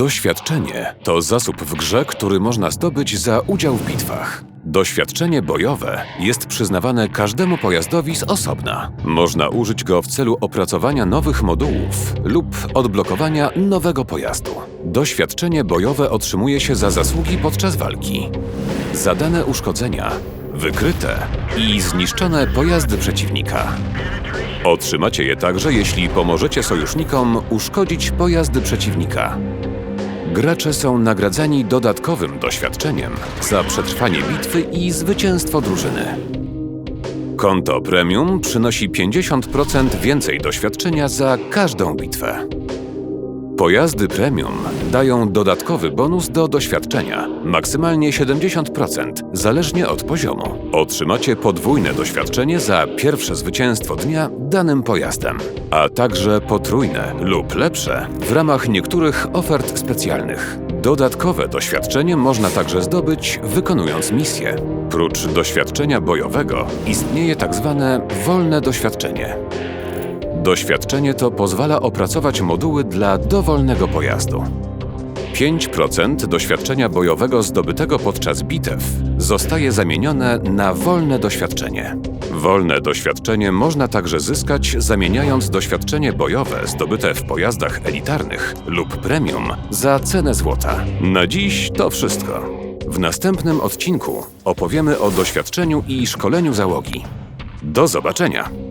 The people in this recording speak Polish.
Doświadczenie to zasób w grze, który można zdobyć za udział w bitwach. Doświadczenie bojowe jest przyznawane każdemu pojazdowi z osobna. Można użyć go w celu opracowania nowych modułów lub odblokowania nowego pojazdu. Doświadczenie bojowe otrzymuje się za zasługi podczas walki. Zadane uszkodzenia, wykryte i zniszczone pojazdy przeciwnika. Otrzymacie je także, jeśli pomożecie sojusznikom uszkodzić pojazdy przeciwnika. Gracze są nagradzani dodatkowym doświadczeniem za przetrwanie bitwy i zwycięstwo drużyny. Konto premium przynosi 50% więcej doświadczenia za każdą bitwę. Pojazdy premium dają dodatkowy bonus do doświadczenia, maksymalnie 70%, zależnie od poziomu. Otrzymacie podwójne doświadczenie za pierwsze zwycięstwo dnia danym pojazdem, a także potrójne lub lepsze w ramach niektórych ofert specjalnych. Dodatkowe doświadczenie można także zdobyć wykonując misję. Prócz doświadczenia bojowego istnieje tak zwane wolne doświadczenie. Doświadczenie to pozwala opracować moduły dla dowolnego pojazdu. 5% doświadczenia bojowego zdobytego podczas bitew zostaje zamienione na wolne doświadczenie. Wolne doświadczenie można także zyskać zamieniając doświadczenie bojowe zdobyte w pojazdach elitarnych lub premium za cenę złota. Na dziś to wszystko. W następnym odcinku opowiemy o doświadczeniu i szkoleniu załogi. Do zobaczenia!